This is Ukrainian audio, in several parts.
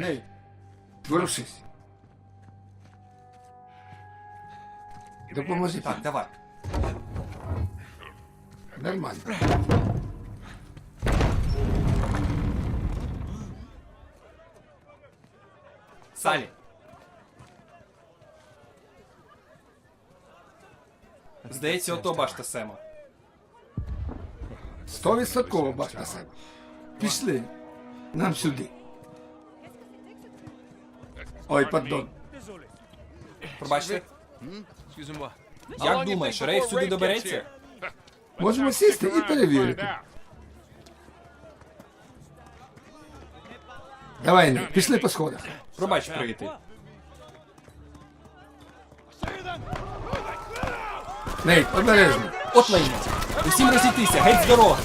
Гей, ворушись. Допоможи. Так, давай. Нормально. Салі. Здається, ото башта Сема. Стовідсотково башта себе. Пішли. Нам сюди. Ой, пардон. Пробачте. Як думаєш, рейф сюди добереться? Можемо сісти і перевірити. Давай, Ней, пішли по сходах. Пробач, приятель. Ней, обережно. От лайно. Усім розійтися, геть з дороги.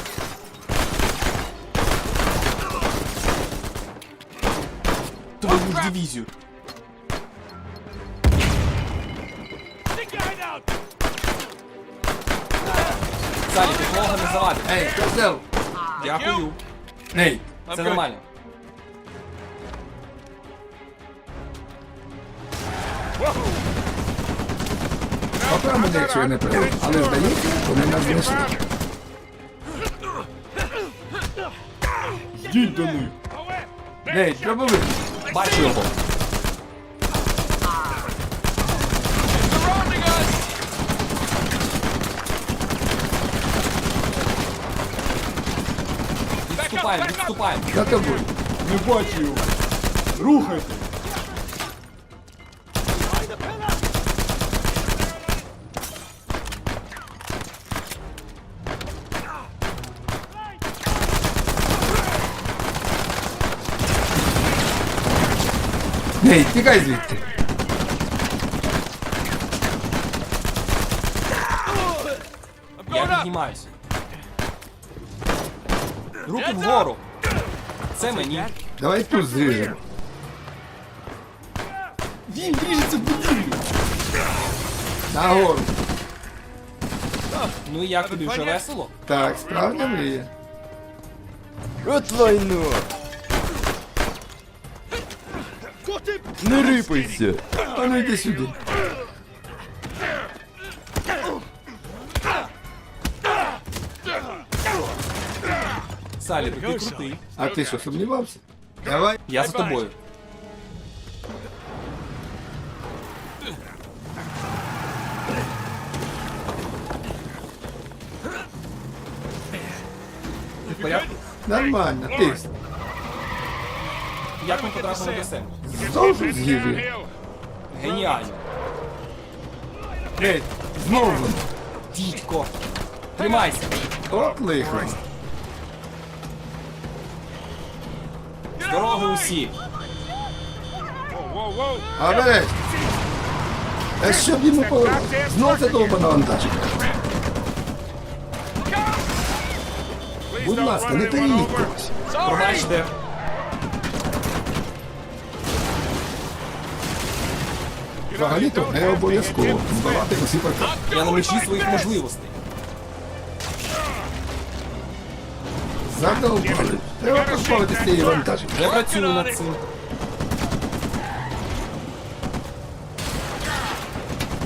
Твою ж дивізію. Салі, підмога не завадить. Ей, козел. Дякую. Ней, Це нормально. поправ мене, якщо я не правий. Але здається, вони нас знайшли. Їдь до них. Ней, дробовик. Бачу його. Відступаємо, відступаємо. За тобою. Не бачу його. Рухайте. Ней, тікай звідти. Руки вгору. Це мені. Давай тут зріжемо. Він ріжеться в будівлю. Нагору. Ну і як тобі вже весело? Так, справді мрія. От лайно! Не рипайся! А ну йди сюди. Салі, ти крутий. А ти що, сумнівався? Давай. Я за тобою. Ти в порядку? Нормально, ти Як ми потрапили до себе? знову з гір'я. Геніально. Геть, знову воно. Дідько. Тримайся. От лихо. З дороги усі. А. А щоб йому по... Знов це довбана вантажка. Будь ласка, не таїть когось. Пробачте. Взагалі-то не обов'язково здавати усі парка. Я на межі своїх можливостей. Задовбали. Треба позбавитися цієї вантажки. Вже працюю над цим.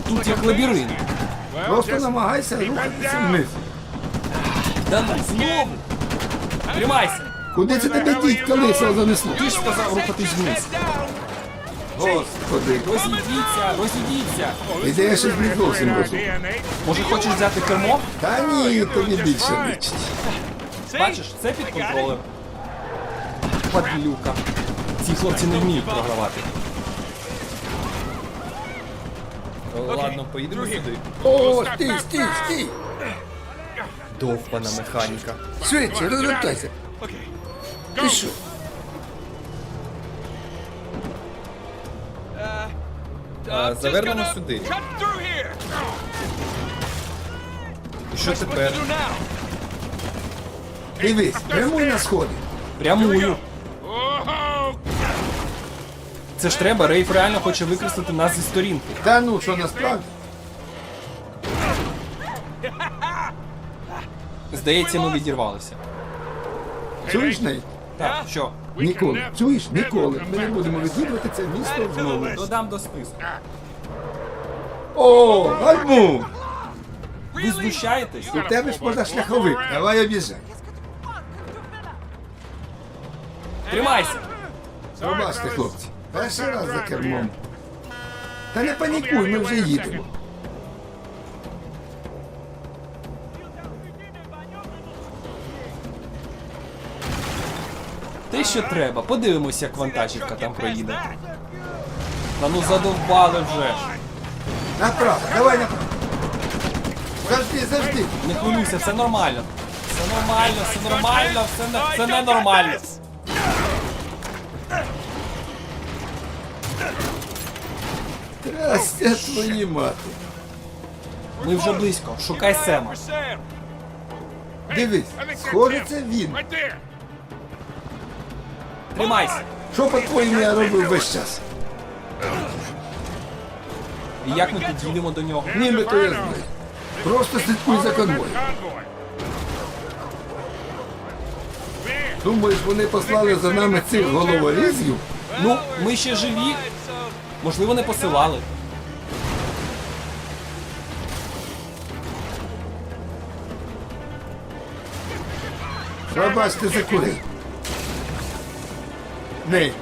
Тут як лабіринт. Просто намагайся рухатися вниз. Да ну знову. Тримайся. Куди це тебе дідька лисого занесло? Ти ж сказав рухатись вниз. Господи, Розійдіться, розійдіться. ідея ще не зовсім розумна. Може хочеш взяти кермо? Та ні, тобі більше личить. Бачиш, це під контролем. Падлюка. Ці хлопці не вміють програвати. Ладно, поїдемо сюди. О, стій, стій, стій! Довбана механіка. Швидше, розвертайся. Ти що? А, завернемо сюди. І що тепер? Дивись, прямуй на сходи. Прямую. Це ж треба, Рейф реально хоче викреслити нас зі сторінки. Та ну, що насправді? Здається, ми відірвалися. Чуєш, Нейт? Так, що? Ніколи. Чуєш? Ніколи. Ми не будемо відвідувати це місто знову. Додам до списку. О, гальму! Ви знущаєтесь? У тебе ж позашляховик. Давай обіжай. Тримайся! Пробачте, хлопці. Перший раз за кермом. Та не панікуй, ми вже їдемо. Те, що треба. Подивимося, як вантажівка там проїде. Та ну задовбали вже ж. Направо, давай направо. Завжди, завжди. Не хвилюйся, все нормально. Все нормально, все нормально, все, не, все ненормально. Трастя твої мати. Ми вже близько. Шукай Сема. Дивись, схоже, це він. Тримайся. Що по-твоєму я робив весь час? І як ми підійдемо до нього? Ніби то я знаю. Просто слідкуй за конвоєм. Думаєш, вони послали за нами цих головорізів? Ну, ми ще живі. Можливо, не посилали. Пробачте за кури. Ней,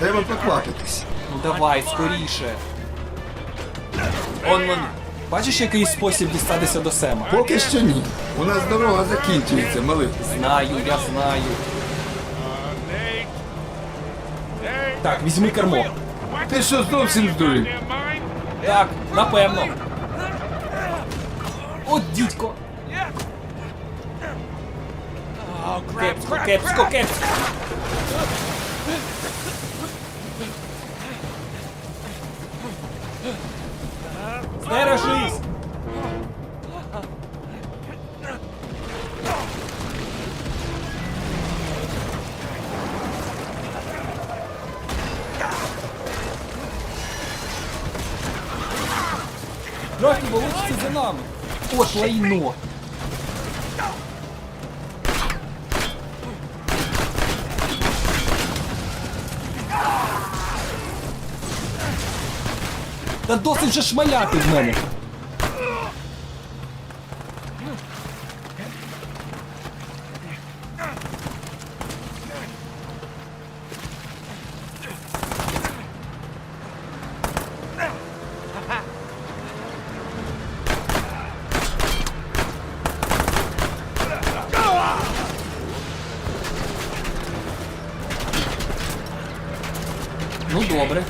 треба поквапитись. Ну давай, скоріше. Он вони. Бачиш який спосіб дістатися до Сема? Поки що ні. У нас дорога закінчується, малий. Знаю, я знаю. Так, візьми кермо. Ти що зовсім здурів? Так, напевно. От дідько. Кепсько, кепсько, кепсько. Стережись! От лайно. Та досить вже шмаляти в мене. Добре.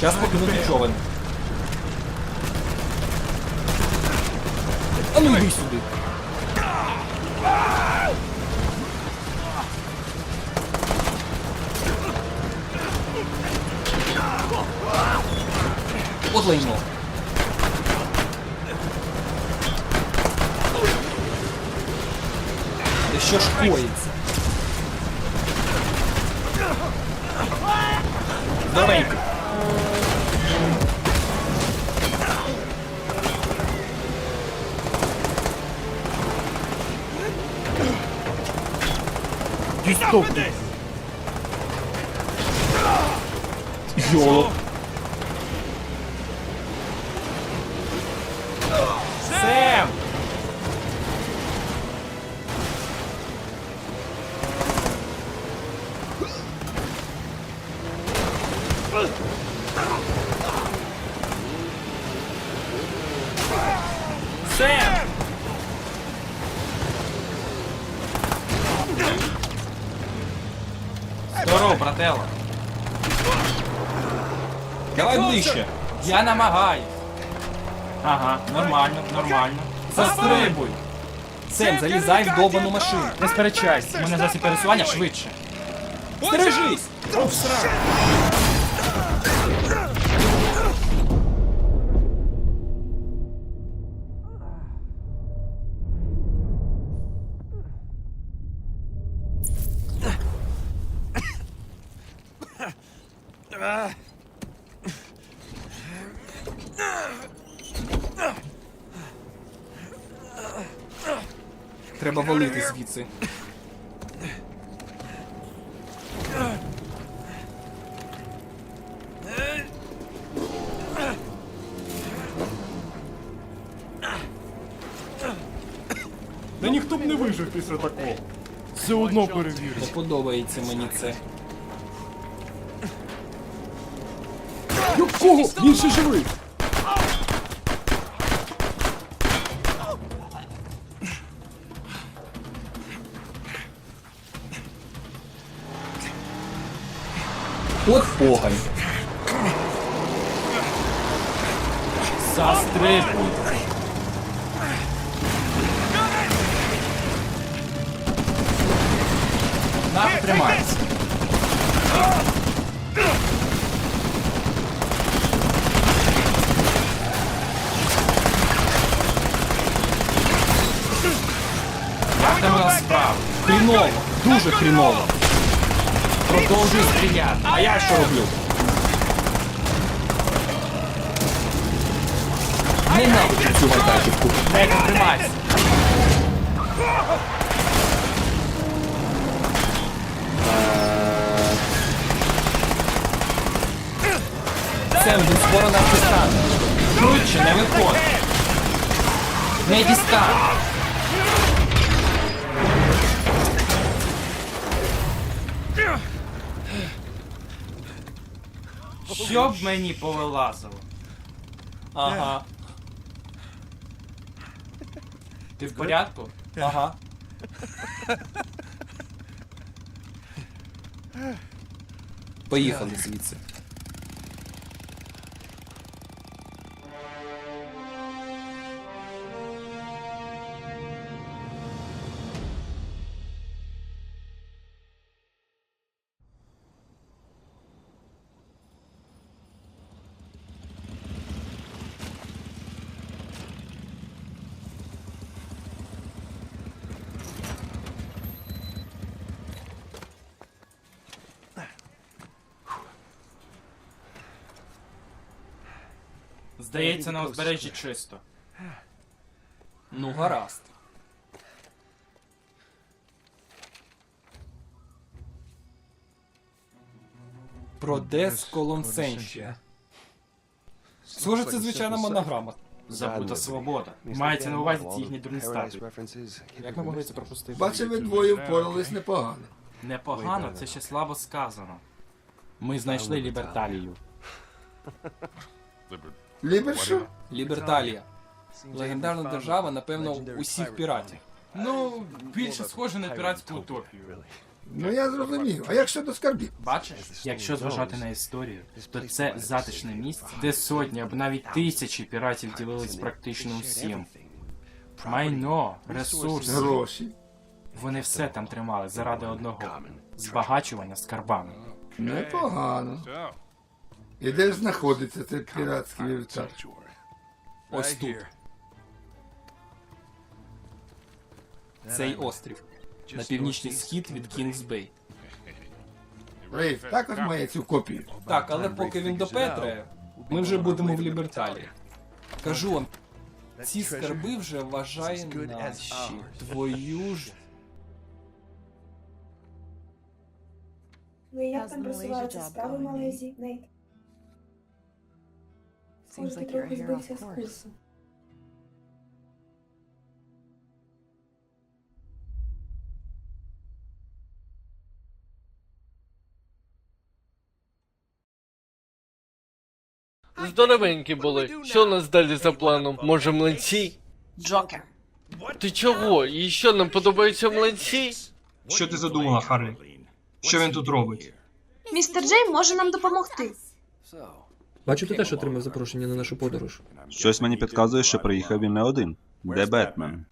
Час покинути човен. А ну йди сюди. От лайно. Та що ж коїться? Здоровенько. Дістопни. Йоло. Сем! Здорово, брателло. Давай ближче. Я намагаюсь. Ага, нормально, нормально. Застрибуй. Сем, залізай в довбану машину. Не сперечайся, у мене засіб пересування швидше. Стережись! Треба валити звідси. Та ніхто б не вижив після такого. Все одно перевірю. Не подобається мені це. Якого? Він ще живий! От погань. Застрибуй. На, тримайся. Справа? Хріново, дуже хріново. Продовжуй стріляти. А я що роблю? Ненавиджу цю вантажівку. Мега, тримайся. Сем, він скоро нас дістане. Швидше, не виходь. Не дістань. Щоб мені повилазило. Ага, Ти в порядку? ага. Поїхали звідси. Здається, на узбережжі чисто. Ну, гаразд. Продес Колонсенщина. Схоже, це звичайна монограма. Забута свобода. Мається на увазі ці їхні дурні статуї. Як ми могли це пропустити? Бачив, ви двоє впорались непогано. Непогано, це ще слабо сказано. Ми знайшли ліберталію. Лібер? Ліберталія. Легендарна держава, напевно, усіх піратів. Ну, більше схоже на піратську утопію. Ну я зрозумів. А як щодо скарбів? Бачиш, якщо зважати на історію, то це затишне місце, де сотні або навіть тисячі піратів ділились практично усім. Майно, ресурси. Гроші. Вони все там тримали заради одного збагачування скарбами. Непогано. І де ж знаходиться цей піратський вівтар? Ось тут. Цей острів. На північний схід від Кінгсбей. Рейф також має цю копію. Так, але поки він до Петре, ми вже будемо в Ліберталії. Кажу вам, ці скарби вже вважає наші. Твою ж. Ну і як там просуваються справи в Малайзії, Нейт? Seems like you're here off course. Здоровенькі були. Що у нас далі за планом? Може млинці? Джокер. Ти чого? І що нам подобаються млинці? Що ти задумала, Харлі? Що він тут робить? Містер Джей може нам допомогти. Бачу, ти теж отримав запрошення на нашу подорож. Щось мені підказує, що приїхав він не один. Де Бетмен?